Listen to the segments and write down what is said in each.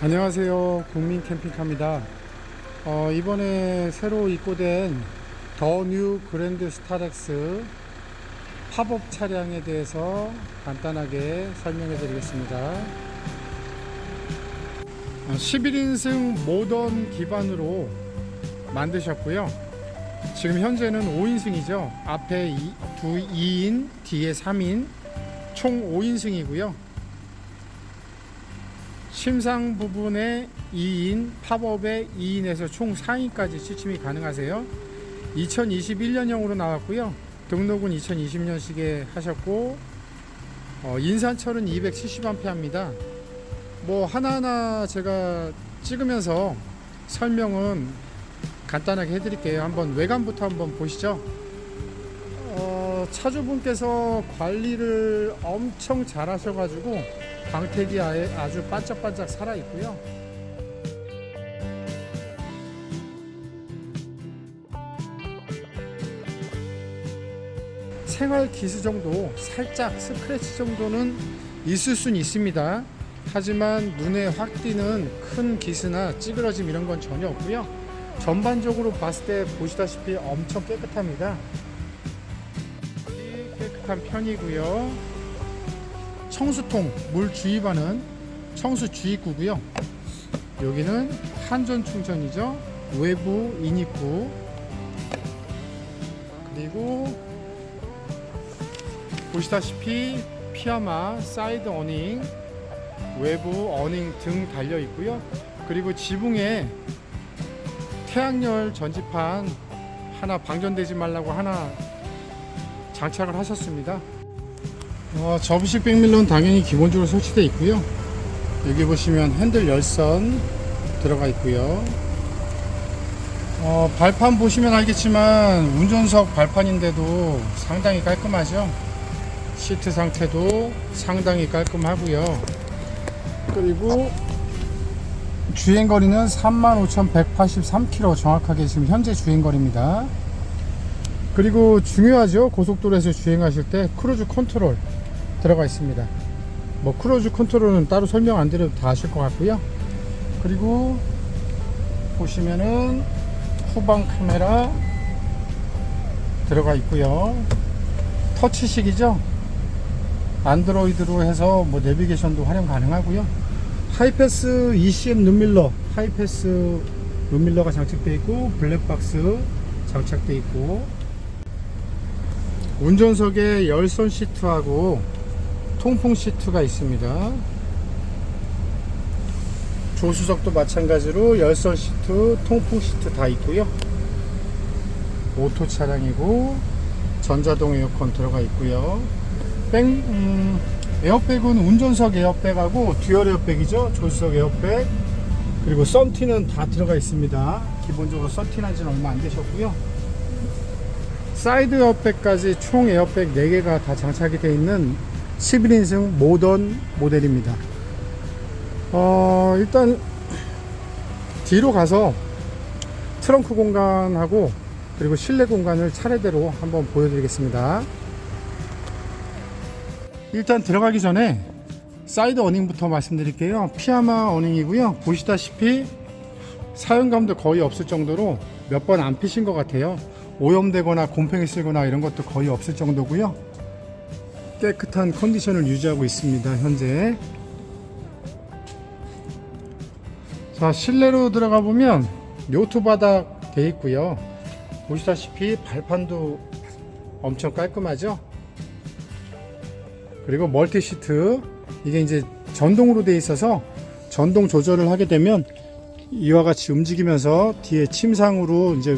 안녕하세요. 국민 캠핑카입니다. 어, 이번에 새로 입고된 더 뉴 그랜드 스타렉스 팝업 차량에 대해서 간단하게 설명해 드리겠습니다. 11인승 모던 기반으로 만드셨고요. 지금 현재는 5인승이죠. 앞에 2, 2인, 뒤에 3인, 총 5인승이고요. 심상 부분에 2인, 팝업에 2인에서 총 4인까지 취침이 가능하세요. 2021년형으로 나왔고요. 등록은 2020년식에 하셨고 어, 인산철은 270A입니다. 뭐 하나하나 제가 찍으면서 설명은 간단하게 해드릴게요. 한번 외관부터 한번 보시죠. 어, 차주분께서 관리를 엄청 잘 하셔가지고 광택이 아주 반짝반짝 살아 있고요. 생활 기스 정도 살짝 스크래치 정도는 있을 수는 있습니다. 하지만 눈에 확 띄는 큰 기스나 찌그러짐 이런 건 전혀 없고요. 전반적으로 봤을 때 보시다시피 엄청 깨끗합니다. 깨끗한 편이고요. 청수통 물 주입하는 청수 주입구고요. 여기는 한전 충전이죠. 외부 인입구 그리고 보시다시피 피아마 사이드 어닝 외부 어닝 등 달려 있고요. 그리고 지붕에 태양열 전지판 하나 방전되지 말라고 하나 장착을 하셨습니다. 어, 접이식 백밀러는 당연히 기본적으로 설치되어 있고요. 여기 보시면 핸들 열선 들어가 있고요. 어, 발판 보시면 알겠지만 운전석 발판인데도 상당히 깔끔하죠. 시트 상태도 상당히 깔끔하고요. 그리고 주행거리는 35,183km 정확하게 지금 현재 주행거리입니다. 그리고 중요하죠. 고속도로에서 주행하실 때 크루즈 컨트롤 들어가 있습니다. 뭐 크루즈 컨트롤은 따로 설명 안 드려도 다 아실 것 같고요. 그리고 보시면은 후방 카메라 들어가 있고요. 터치식이죠. 안드로이드로 해서 뭐 내비게이션도 활용 가능하고요. 하이패스 ECM 눈밀러, 하이패스 눈밀러가 장착되어 있고 블랙박스 장착되어 있고 운전석에 열선 시트하고 통풍 시트가 있습니다. 조수석도 마찬가지로 열선 시트, 통풍 시트 다 있고요. 오토 차량이고 전자동 에어컨 들어가 있고요. 백, 음, 에어백은 운전석 에어백하고 듀얼 에어백이죠. 조수석 에어백 그리고 썬티는 다 들어가 있습니다. 기본적으로 썬티난 지는 얼마 안 되셨고요. 사이드 에어백까지 총 에어백 4개가 다 장착이 되어 있는 11인승 모던 모델입니다. 어, 일단 뒤로 가서 트렁크 공간하고 그리고 실내 공간을 차례대로 한번 보여드리겠습니다. 일단 들어가기 전에 사이드 어닝부터 말씀드릴게요. 피아마 어닝이고요. 보시다시피 사용감도 거의 없을 정도로 몇 번 안 피신 것 같아요. 오염되거나 곰팡이 쓸거나 이런 것도 거의 없을 정도고요. 깨끗한 컨디션을 유지하고 있습니다. 현재. 자 실내로 들어가 보면 요트 바닥 돼 있고요. 보시다시피 발판도 엄청 깔끔하죠. 그리고 멀티 시트 이게 이제 전동으로 돼 있어서 전동 조절을 하게 되면 이와 같이 움직이면서 뒤에 침상으로 이제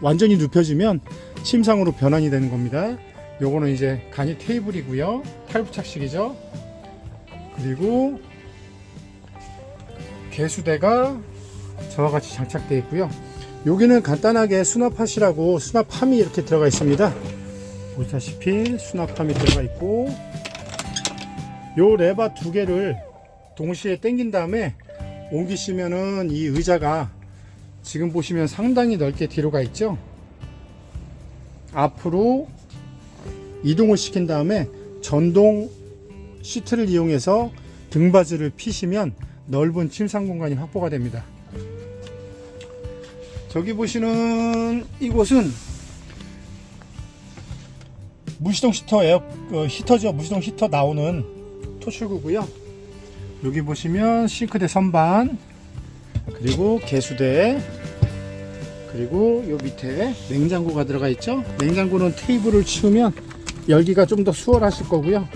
완전히 눕혀지면 침상으로 변환이 되는 겁니다. 요거는 이제 간이 테이블이고요. 탈부착식이죠. 그리고 개수대가 저와 같이 장착되어 있고요. 여기는 간단하게 수납하시라고 수납함이 이렇게 들어가 있습니다. 보시다시피 수납함이 들어가 있고 요 레바 두 개를 동시에 당긴 다음에 옮기시면은 이 의자가 지금 보시면 상당히 넓게 뒤로 가 있죠. 앞으로 이동을 시킨 다음에 전동 시트를 이용해서 등받이를 피시면 넓은 침상 공간이 확보가 됩니다. 저기 보시는 이곳은 무시동 히터 에어 어, 히터죠. 무시동 히터 나오는 토출구고요. 여기 보시면 싱크대 선반 그리고 개수대 그리고 요 밑에 냉장고가 들어가 있죠. 냉장고는 테이블을 치우면 열기가 좀 더 수월하실 거고요.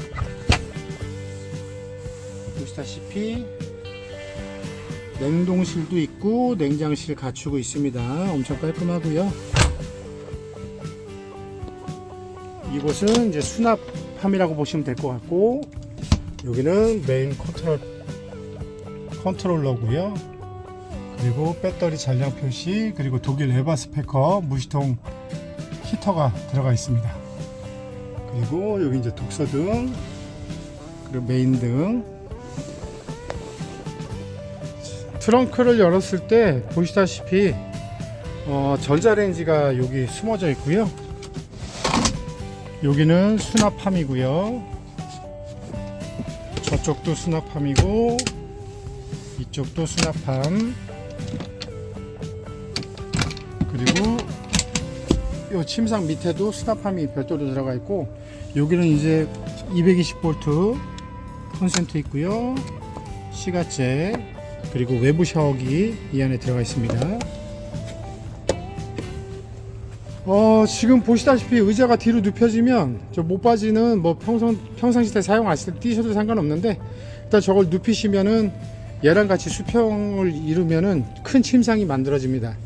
보시다시피 냉동실도 있고 냉장실 갖추고 있습니다. 엄청 깔끔하고요. 이곳은 이제 수납함이라고 보시면 될 것 같고 여기는 메인 컨트롤 컨트롤러고요. 그리고 배터리 잔량 표시 그리고 독일 에바 스페커 무시통 히터가 들어가 있습니다. 그리고 여기 이제 독서등 그리고 메인 등 트렁크를 열었을 때 보시다시피 어, 전자레인지가 여기 숨어져 있고요. 여기는 수납함이고요. 저쪽도 수납함이고 이쪽도 수납함 이 침상 밑에도 수납함이 별도로 들어가 있고 여기는 이제 220V 콘센트 있고요. 시가제 그리고 외부 샤워기 이 안에 들어가 있습니다. 어, 지금 보시다시피 의자가 뒤로 눕혀지면 저 못 빠지는 뭐 평상, 평상시 때 사용하실 때 뛰셔도 상관없는데 일단 저걸 눕히시면은 얘랑 같이 수평을 이루면은 큰 침상이 만들어집니다.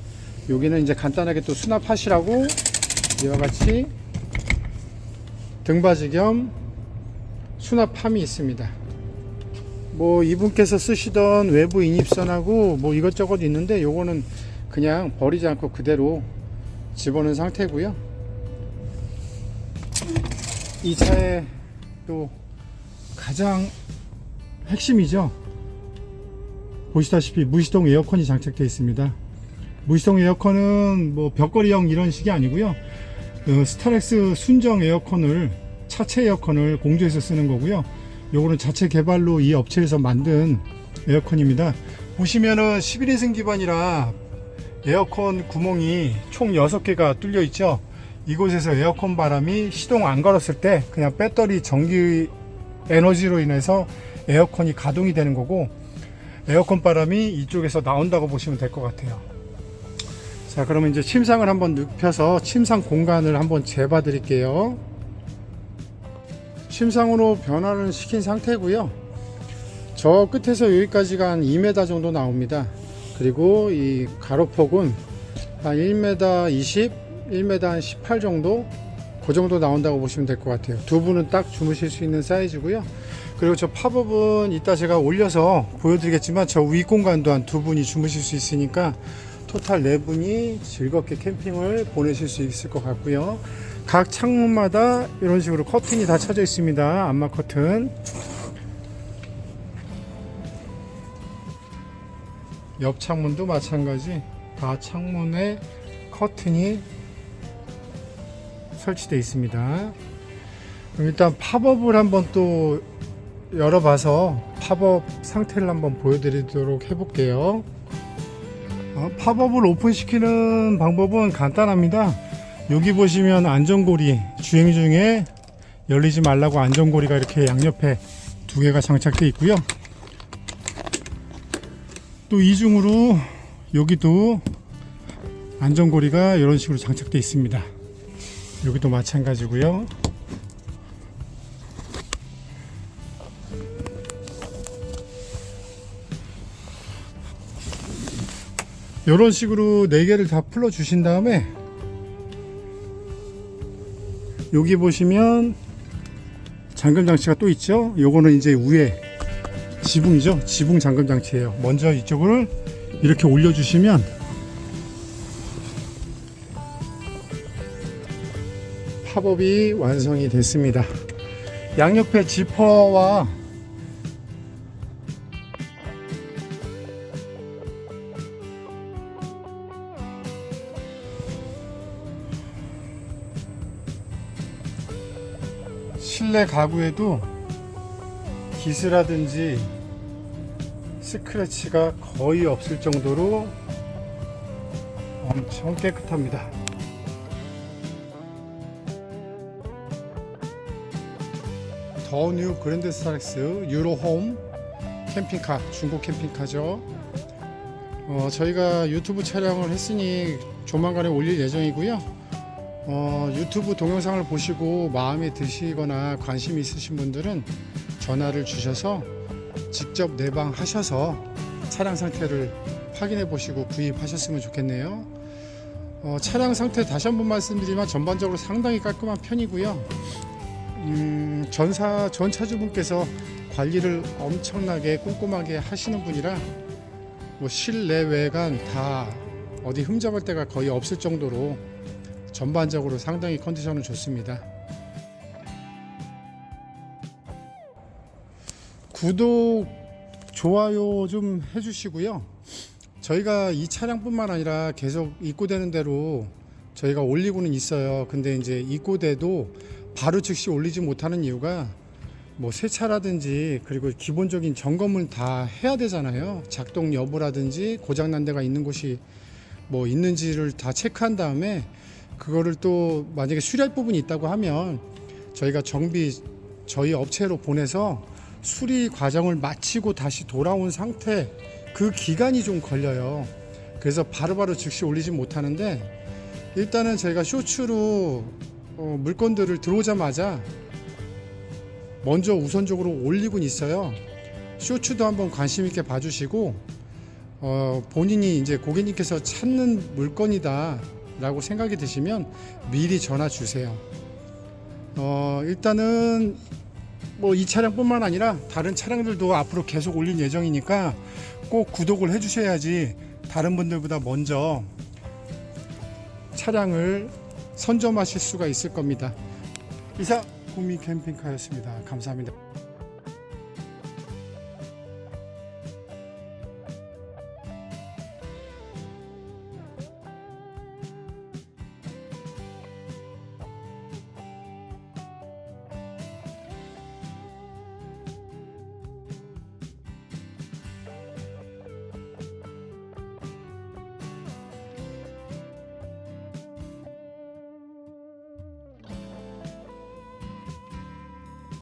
여기는 이제 간단하게 또 수납하시라고 이와 같이 등받이 겸 수납함이 있습니다. 뭐 이분께서 쓰시던 외부 인입선하고 뭐 이것저것 있는데 요거는 그냥 버리지 않고 그대로 집어넣은 상태고요. 이 차의 또 가장 핵심이죠. 보시다시피 무시동 에어컨이 장착되어 있습니다. 무시동 에어컨은 뭐 벽걸이형 이런 식이 아니고요. 어, 스타렉스 순정 에어컨을 차체 에어컨을 공조해서 쓰는 거고요. 요거는 자체 개발로 이 업체에서 만든 에어컨입니다. 보시면은 11인승 기반이라 에어컨 구멍이 총 6개가 뚫려 있죠. 이곳에서 에어컨 바람이 시동 안 걸었을 때 그냥 배터리 전기 에너지로 인해서 에어컨이 가동이 되는 거고 에어컨 바람이 이쪽에서 나온다고 보시면 될 것 같아요. 자, 그러면 이제 침상을 한번 눕혀서 침상 공간을 한번 재봐 드릴게요. 침상으로 변화를 시킨 상태고요. 저 끝에서 여기까지가 한 2m 정도 나옵니다. 그리고 이 가로폭은 한 1m 20, 1m 한 18 정도 그 정도 나온다고 보시면 될 것 같아요. 두 분은 딱 주무실 수 있는 사이즈고요. 그리고 저 팝업은 이따 제가 올려서 보여드리겠지만 저 위 공간도 한 두 분이 주무실 수 있으니까 토탈 네 분이 즐겁게 캠핑을 보내실 수 있을 것 같고요. 각 창문마다 이런 식으로 커튼이 다 쳐져 있습니다. 안마 커튼. 옆 창문도 마찬가지. 다 창문에 커튼이 설치되어 있습니다. 일단 팝업을 한번 또 열어봐서 팝업 상태를 한번 보여드리도록 해볼게요. 어, 팝업을 오픈시키는 방법은 간단합니다. 여기 보시면 안전고리 주행 중에 열리지 말라고 안전고리가 이렇게 양옆에 두 개가 장착되어 있고요. 또 이중으로 여기도 안전고리가 이런 식으로 장착되어 있습니다. 여기도 마찬가지고요. 이런 식으로 네 개를 다 풀어 주신 다음에 여기 보시면 잠금 장치가 또 있죠. 요거는 이제 위에 지붕이죠. 지붕 잠금 장치예요. 먼저 이쪽을 이렇게 올려 주시면 팝업이 완성이 됐습니다. 양옆에 지퍼와 실내 가구에도 기스라든지 스크래치가 거의 없을 정도로 엄청 깨끗합니다. 더 뉴 그랜드 스타렉스 유로홈 캠핑카 중고 캠핑카죠. 어, 저희가 유튜브 촬영을 했으니 조만간에 올릴 예정이고요. 어, 유튜브 동영상을 보시고 마음에 드시거나 관심 있으신 분들은 전화를 주셔서 직접 내방하셔서 차량 상태를 확인해 보시고 구입하셨으면 좋겠네요. 어, 차량 상태 다시 한번 말씀드리면 전반적으로 상당히 깔끔한 편이고요. 음, 전사 전 차주분께서 관리를 엄청나게 꼼꼼하게 하시는 분이라 뭐 실내 외관 다 어디 흠잡을 데가 거의 없을 정도로 전반적으로 상당히 컨디션은 좋습니다. 구독, 좋아요 좀 해주시고요. 저희가 이 차량뿐만 아니라 계속 입고되는 대로 저희가 올리고는 있어요. 근데 이제 입고돼도 바로 즉시 올리지 못하는 이유가 뭐 세차라든지 그리고 기본적인 점검을 다 해야 되잖아요. 작동 여부라든지 고장난 데가 있는 곳이 뭐 있는지를 다 체크한 다음에 그거를 또 만약에 수리할 부분이 있다고 하면 저희가 정비 저희 업체로 보내서 수리 과정을 마치고 다시 돌아온 상태 그 기간이 좀 걸려요. 그래서 바로 바로 즉시 올리지 못하는데 일단은 저희가 쇼츠로 어, 물건들을 들어오자마자 먼저 우선적으로 올리곤 있어요. 쇼츠도 한번 관심 있게 봐주시고 어, 본인이 이제 고객님께서 찾는 물건이다 라고 생각이 드시면 미리 전화 주세요. 어, 일단은 뭐 이 차량뿐만 아니라 다른 차량들도 앞으로 계속 올릴 예정이니까 꼭 구독을 해주셔야지 다른 분들보다 먼저 차량을 선점하실 수가 있을 겁니다. 이상 국민 캠핑카였습니다. 감사합니다.